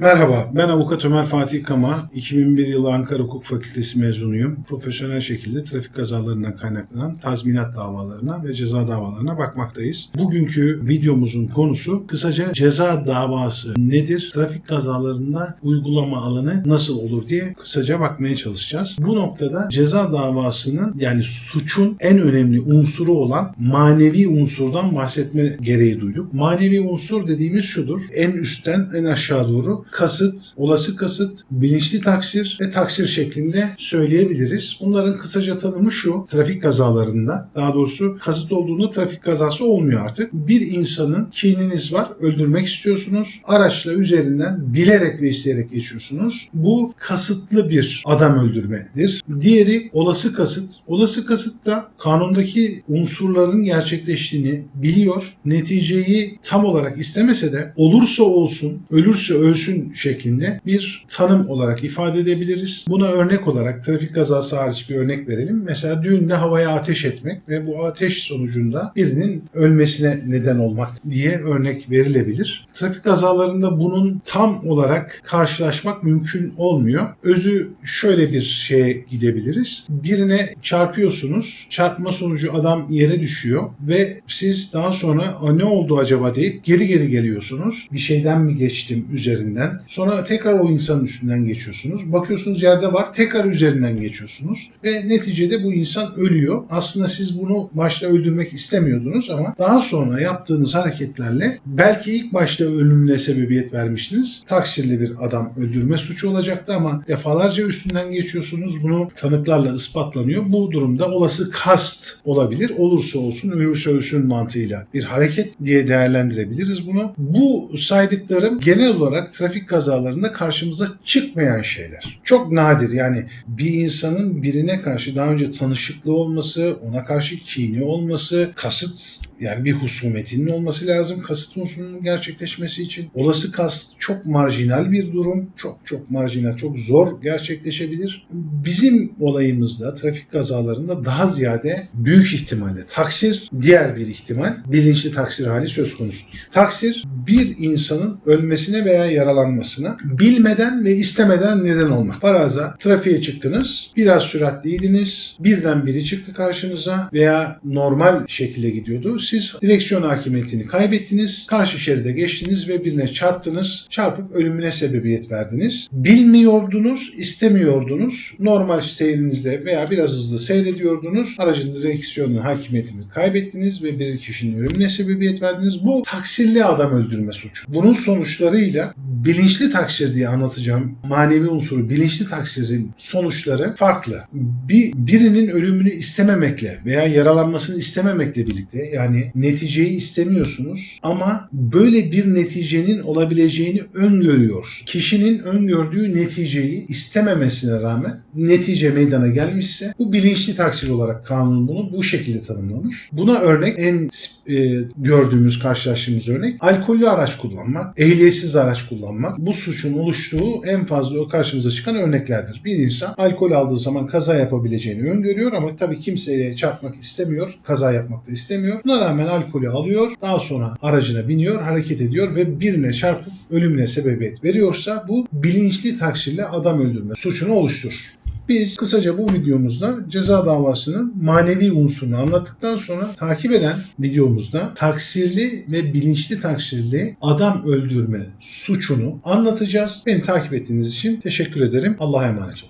Merhaba, ben avukat Ömer Fatih Kama. 2001 yılı Ankara Hukuk Fakültesi mezunuyum. Profesyonel şekilde trafik kazalarından kaynaklanan tazminat davalarına ve ceza davalarına bakmaktayız. Bugünkü videomuzun konusu kısaca ceza davası nedir? Trafik kazalarında uygulama alanı nasıl olur diye kısaca bakmaya çalışacağız. Bu noktada ceza davasının yani suçun en önemli unsuru olan manevi unsurdan bahsetme gereği duyduk. Manevi unsur dediğimiz şudur. En üstten en aşağı doğru kasıt, olası kasıt, bilinçli taksir ve taksir şeklinde söyleyebiliriz. Bunların kısaca tanımı şu. Trafik kazalarında daha doğrusu kasıt olduğunda trafik kazası olmuyor artık. Bir insanın kininiz var, öldürmek istiyorsunuz. Araçla üzerinden bilerek ve isteyerek geçiyorsunuz. Bu kasıtlı bir adam öldürmedir. Diğeri olası kasıt. Olası kasıt da kanundaki unsurların gerçekleştiğini biliyor. Neticeyi tam olarak istemese de olursa olsun, ölürse ölsün şeklinde bir tanım olarak ifade edebiliriz. Buna örnek olarak trafik kazası hariç bir örnek verelim. Mesela düğünde havaya ateş etmek ve bu ateş sonucunda birinin ölmesine neden olmak diye örnek verilebilir. Trafik kazalarında bunun tam olarak karşılaşmak mümkün olmuyor. Özü şöyle bir şeye gidebiliriz. Birine çarpıyorsunuz. Çarpma sonucu adam yere düşüyor ve siz daha sonra "Aa, ne oldu acaba deyip geri geri geliyorsunuz. Bir şeyden mi geçtim üzerinden. Sonra tekrar o insanın üstünden geçiyorsunuz. Bakıyorsunuz yerde var. Tekrar üzerinden geçiyorsunuz. Ve neticede bu insan ölüyor. Aslında siz bunu başta öldürmek istemiyordunuz ama daha sonra yaptığınız hareketlerle belki ilk başta ölümüne sebebiyet vermiştiniz. Taksirli bir adam öldürme suçu olacaktı ama defalarca üstünden geçiyorsunuz. Bunu tanıklarla ispatlanıyor. Bu durumda olası kast olabilir. Olursa olsun, ölürse ölsün mantığıyla bir hareket diye değerlendirebiliriz bunu. Bu saydıklarım genel olarak trafik kazalarında karşımıza çıkmayan şeyler. Çok nadir yani bir insanın birine karşı daha önce tanışıklığı olması, ona karşı kini olması, kasıt yani bir husumetinin olması lazım kasıt unsurunun gerçekleşmesi için. Olası kast çok marjinal bir durum. Çok çok marjinal, çok zor gerçekleşebilir. Bizim olayımızda trafik kazalarında daha ziyade büyük ihtimalle taksir diğer bir ihtimal bilinçli taksir hali söz konusudur. Taksir bir insanın ölmesine veya yaralanmasına bilmeden ve istemeden neden olmak. Faraza trafiğe çıktınız, biraz süratliydiniz, birden biri çıktı karşınıza veya normal şekilde gidiyordu. Siz direksiyon hakimiyetini kaybettiniz, karşı şeride geçtiniz ve birine çarptınız, çarpıp ölümüne sebebiyet verdiniz. Bilmiyordunuz, istemiyordunuz, normal seyrinizde veya biraz hızlı seyrediyordunuz, aracın direksiyonun hakimiyetini kaybettiniz ve bir kişinin ölümüne sebebiyet verdiniz. Bu taksirli adam öldürme suçu. Bunun sonuçlarıyla bilinçli taksir diye anlatacağım manevi unsuru bilinçli taksirin sonuçları farklı. Bir, birinin ölümünü istememekle veya yaralanmasını istememekle birlikte yani neticeyi istemiyorsunuz ama böyle bir neticenin olabileceğini öngörüyor. Kişinin öngördüğü neticeyi istememesine rağmen netice meydana gelmişse bu bilinçli taksir olarak kanun bunu bu şekilde tanımlamış. Buna örnek en e, gördüğümüz karşılaştığımız örnek alkollü araç kullanmak, ehliyetsiz araç kullanmak. Bu suçun oluştuğu en fazla karşımıza çıkan örneklerdir. Bir insan alkol aldığı zaman kaza yapabileceğini öngörüyor ama tabii kimseye çarpmak istemiyor, kaza yapmak da istemiyor. Buna rağmen alkolü alıyor, daha sonra aracına biniyor, hareket ediyor ve birine çarpıp ölümüne sebebiyet veriyorsa bu bilinçli taksirle adam öldürme suçunu oluşturur. Biz kısaca bu videomuzda ceza davasının manevi unsurunu anlattıktan sonra takip eden videomuzda taksirli ve bilinçli taksirli adam öldürme suçunu anlatacağız. Beni takip ettiğiniz için teşekkür ederim. Allah'a emanet olun.